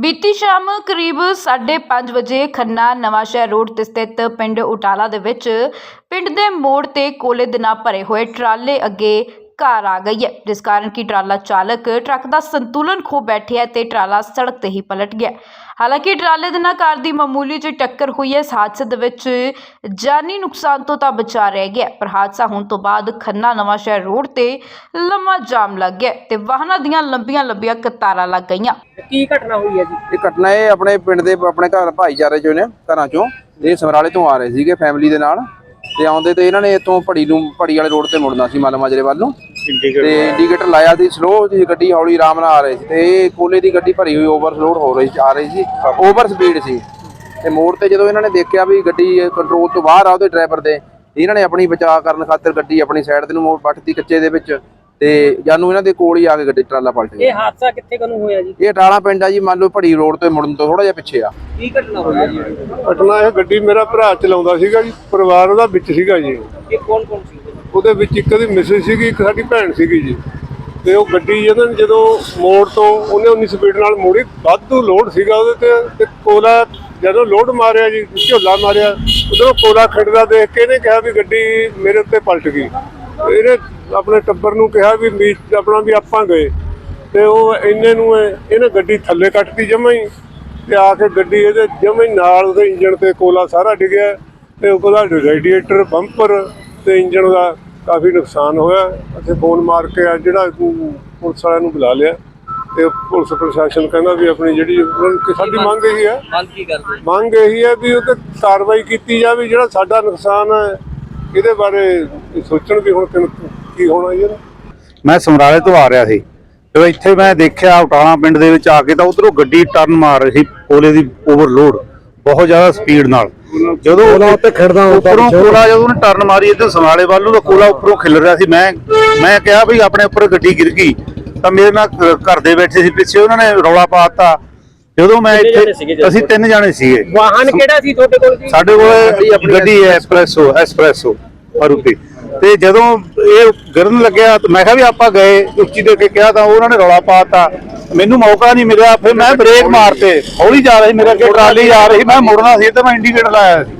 ਬੀਤੀ ਸ਼ਾਮ ਕਰੀਬ 5:30 ਵਜੇ ਖੰਨਾ ਨਵਾਂਸ਼ਹਿਰ ਰੋਡ ਤੇ ਸਥਿਤ ਪਿੰਡ ਉਟਾਲਾ ਦੇ ਵਿੱਚ ਪਿੰਡ ਦੇ ਮੋੜ ਤੇ ਕੋਲੇ ਦੇ ਨਾਲ ਭਰੇ ਹੋਏ ਟਰਾਲੇ ਅੱਗੇ ਕਾਰ ਆ ਗਈ ਹੈ। ਜਿਸ ਕਾਰਨ ਕਿ ਟਰਾਲਾ ਚਾਲਕ ਟਰੱਕ ਦਾ ਸੰਤੁਲਨ ਖੋ ਬੈਠਿਆ ਤੇ ਟਰਾਲਾ ਸੜਕ ਤੇ ਹੀ ਪਲਟ ਗਿਆ। ਹਾਲਾਂਕਿ ਟਰਾਲੇ ਦੇ ਨਾਲ ਕਾਰ ਦੀ ਮਾਮੂਲੀ ਜਿਹੀ ਟੱਕਰ ਹੋਈ ਹੈ। ਇਸ ਹਾਦਸੇ ਦੇ ਵਿੱਚ ਜਾਨੀ ਨੁਕਸਾਨ ਤੋਂ ਤਾਂ ਬਚਾ ਰਹਿ ਗਿਆ ਪਰ ਹਾਦਸਾ ਹੋਣ ਤੋਂ ਬਾਅਦ ਖੰਨਾ ਨਵਾਂਸ਼ਹਿਰ ਰੋਡ ਤੇ ਲੰਮਾ ਜਾਮ ਲੱਗ ਗਿਆ ਤੇ ਵਾਹਨਾਂ ਦੀਆਂ ਲੰਬੀਆਂ ਲੰਬੀਆਂ ਕਤਾਰਾਂ ਲੱਗ ਗਈਆਂ। ਕੀ ਘਟਨਾ ਹੋਈ ਹੈ ਜੀ? ਇਹ ਘਟਨਾ ਇਹ ਆਪਣੇ ਪਿੰਡ ਦੇ ਆਪਣੇ ਘਰ ਭਾਈਚਾਰੇ ਚੋਂ ਨੇ ਘਰਾਂ ਚੋਂ। ਇਹ ਸਮਰਾਲੇ ਤੋਂ ਆ ਰਹੇ ਸੀਗੇ ਫੈਮਿਲੀ ਦੇ ਨਾਲ। ਤੇ ਆਉਂਦੇ ਤੇ ਇਹਨਾਂ ਨੇ ਇੱਥੋਂ ਪੜੀ ਨੂੰ ਪੜੀ ਵਾਲੇ ਰੋਡ ਤੇ ਮੁੜਨਾ ਸੀ ਮੱਲ ਮਾਜਰੇ ਵੱਲ ਨੂੰ। ਤੇ ਇੰਡੀਕੇਟਰ ਲਾਇਆ ਸੀ ਸਲੋ ਜੀ ਗੱਡੀ ਹੌਲੀ ਆਰਾਮ ਨਾਲ ਆ ਰਹੀ ਸੀ। ਤੇ ਇਹ ਕੋਲੇ ਦੀ ਗੱਡੀ ਭਰੀ ਹੋਈ ਓਵਰਲੋਡ ਹੋ ਰਹੀ ਆ ਰਹੀ ਸੀ ਓਵਰ ਸਪੀਡ ਸੀ। ਤੇ ਮੋੜ ਤੇ ਜਦੋਂ ਇਹਨਾਂ ਨੇ ਦੇਖਿਆ ਵੀ ਗੱਡੀ ਕੰਟਰੋਲ ਤੋਂ ਬਾਹਰ ਆ ਉਹਦੇ ਡਰਾਈਵਰ ਦੇ ਇਹਨਾਂ ਨੇ ਆਪਣੀ ਬਚਾਅ ਕਰਨ ਖਾਤਰ ਗੱਡੀ ਆਪਣੀ ਸਾਈਡ ਤੇ ਨੂੰ ਮੋੜ ਪੱਟਤੀ ਕੱਚੇ ਦੇ ਵਿੱਚ। ਤੇ ਜਾਨੂੰ ਇਹਨਾਂ ਦੇ ਕੋਲ ਹੀ ਆ ਕੇ ਗੱਡੀ ਟਰਾਲਾ ਪਲਟ ਗਿਆ। ਇਹ ਹਾਦਸਾ ਕਿੱਥੇ ਕਨੂੰ ਹੋਇਆ ਜੀ? ਇਹ ਟਾਲਾ ਪਿੰਡ ਆ ਜੀ ਮੰਨ ਲਓ ਭੜੀ ਰੋਡ ਤੇ ਮੁੜਨ ਤੋਂ ਥੋੜਾ ਜਿਹਾ ਪਿੱਛੇ ਆ। ਕੀ ਘਟਨਾ ਹੋਈ ਹੈ ਜੀ? ਘਟਨਾ ਇਹ ਗੱਡੀ ਮੇਰਾ ਭਰਾ ਚਲਾਉਂਦਾ ਸੀਗਾ ਜੀ ਪਰਿਵਾਰ ਉਹਦਾ ਵਿੱਚ ਸੀਗਾ ਜੀ। ਇਹ ਕੌਣ ਕੌਣ ਸੀ? ਉਹਦੇ ਵਿੱਚ ਇੱਕ ਦੀ ਮਿਸਿਸ ਸੀਗੀ ਇੱਕ ਸਾਡੀ ਭੈਣ ਸੀਗੀ ਜੀ। ਤੇ ਉਹ ਗੱਡੀ ਜਦੋਂ ਜਦੋਂ ਮੋੜ ਤੋਂ ਉਹਨੇ ਉਨੀ ਸਪੀਡ ਨਾਲ ਮੋੜੀ ਵਾਧੂ ਲੋਡ ਸੀਗਾ ਉਹਦੇ ਤੇ ਤੇ ਕੋਲਾ ਜਦੋਂ ਲੋਡ ਮਾਰਿਆ ਜੀ ਝੋਲਾ ਮਾਰਿਆ ਉਧਰੋਂ ਕੋਲਾ ਖੜਦਾ ਦੇਖ ਕੇ ਇਹਨੇ ਕਿਹਾ ਵੀ ਗੱਡੀ ਮੇਰੇ ਉੱਤੇ ਪਲਟ ਗਈ। ਇਹਨੇ ਆਪਣੇ ਟੱਬਰ ਨੂੰ ਕਿਹਾ ਵੀ ਮੀਟ ਆਪਣਾ ਵੀ ਆਪਾਂ ਗਏ। ਤੇ ਉਹ ਇੰਨੇ ਨੂੰ ਇਹ- ਇਹਨੇ ਗੱਡੀ ਥੱਲੇ ਕੱਟਤੀ ਜਮਾਂ ਹੀ। ਤੇ ਆ ਕੇ ਗੱਡੀ ਇਹਦੇ ਜਮਾਂ ਹੀ ਨਾਲ ਉਹਦੇ ਇੰਜਣ ਤੇ ਕੋਲਾ ਸਾਰਾ ਡਿੱਗਿਆ। ਤੇ ਉਹਦਾ ਰੇਡੀਏਟਰ ਬੰਪਰ ਤੇ ਇੰਜਣ ਦਾ ਕਾਫੀ ਨੁਕਸਾਨ ਹੋਇਆ। ਅਸੀਂ ਫੋਨ ਮਾਰ ਕੇ ਆ ਜਿਹੜਾ ਪੁਲਿਸ ਵਾਲਿਆਂ ਨੂੰ ਬੁਲਾ ਲਿਆ। ਤੇ ਪੁਲਿਸ ਪ੍ਰਸ਼ਾਸਨ ਕਹਿੰਦਾ ਵੀ ਆਪਣੀ ਜਿਹੜੀ ਸਾਡੀ ਮੰਗ ਇਹੀ ਹੈ। ਮੰਗ ਕੀ ਕਰਦੇ? ਮੰਗ ਇਹੀ ਹੈ ਵੀ ਉਹ ਤੇ ਕਾਰਵਾਈ ਕੀਤੀ ਜਾਵੇ ਜਿਹੜਾ ਸਾਡਾ ਨੁਕਸਾਨ ਹੈ। ਇਹਦੇ ਬਾਰੇ ਸੋਚਣ ਵੀ ਹੁਣ ਕਿਨ- ਕੀ ਹੋਣਾ ਜੀ ਇਹਦਾ? ਮੈਂ ਸਮਰਾਲੇ ਤੋਂ ਆ ਰਿਹਾ ਸੀ। ਜਦੋਂ ਇੱਥੇ ਮੈਂ ਦੇਖਿਆ ਉਟਾਣਾ ਪਿੰਡ ਦੇ ਵਿੱਚ ਆ ਕੇ ਤਾਂ ਉਧਰੋਂ ਗੱਡੀ ਟਰਨ ਮਾਰ ਰਹੀ ਸੀ ਕੋਲੇ ਦੀ ਓਵਰਲੋਡ ਬਹੁਤ ਜ਼ਿਆਦਾ ਸਪੀਡ ਨਾਲ। ਜਦੋਂ ਕੋਲਾ ਉੱਤੇ ਖੜਦਾ ਉੱਪਰੋਂ ਕੋਲਾ ਜਦੋਂ ਉਹਨੇ ਟਰਨ ਮਾਰੀ ਇੱਧਰ ਸਮਰਾਲੇ ਵੱਲ ਨੂੰ ਤਾਂ ਕੋਲਾ ਉੱਪਰੋਂ ਖਿਲ ਰਿਹਾ ਸੀ। ਮੈਂ ਮੈਂ ਕਿਹਾ ਵੀ ਆਪਣੇ ਉੱਪਰ ਗੱਡੀ ਗਿਰ ਗਈ। ਤਾਂ ਮੇਰੇ ਨਾਲ ਘ- ਘਰ ਦੇ ਬੈਠੇ ਸੀ ਪਿੱਛੇ ਉਹਨਾਂ ਨੇ ਰੌਲਾ ਪਾਤਾ ਜਦੋਂ ਮੈਂ ਕਿੰਨੇ ਜਾਣੇ ਇੱਥੇ ਜਦੋਂ? ਅਸੀਂ ਤਿੰਨ ਜਾਣੇ ਸੀਗੇ। ਵਾਹਨ ਕਿਹੜਾ ਸੀ ਤੁਹਾਡੇ ਕੋਲ ਜੀ? ਸਾਡੇ ਕੋਲ ਗੱਡੀ ਹੈ ਐਸਪ੍ਰੈਸੋ ਐਸਪ੍ਰੈਸੋ ਮਾਰੂਤੀ ਤੇ ਜਦੋਂ ਇਹ ਗਿਰਨ ਲੱਗਿਆ, ਤਾਂ ਮੈਂ ਕਿਹਾ ਵੀ ਆਪਾਂ ਗਏ, ਉੱਚੀ ਦੇ ਕੇ ਕਿਹਾ ਤਾਂ ਉਹਨਾਂ ਨੇ ਰੌਲਾ ਪਾਤਾ ਮੈਨੂੰ ਮੌਕਾ ਨਹੀਂ ਮਿਲਿਆ, ਫਿਰ ਮੈਂ ਬ੍ਰੇਕ ਮਾਰਤੇ। ਹੌਲੀ ਜਾ ਰਹੀ, ਮੇਰੇ ਅੱਗੇ ਟਰਾਲੀ ਆ ਰਹੀ, ਮੈਂ ਮੁੜਨਾ ਸੀ ਤੇ ਮੈਂ ਇੰਡੀਕੇਟਰ ਲਾਇਆ ਸੀ।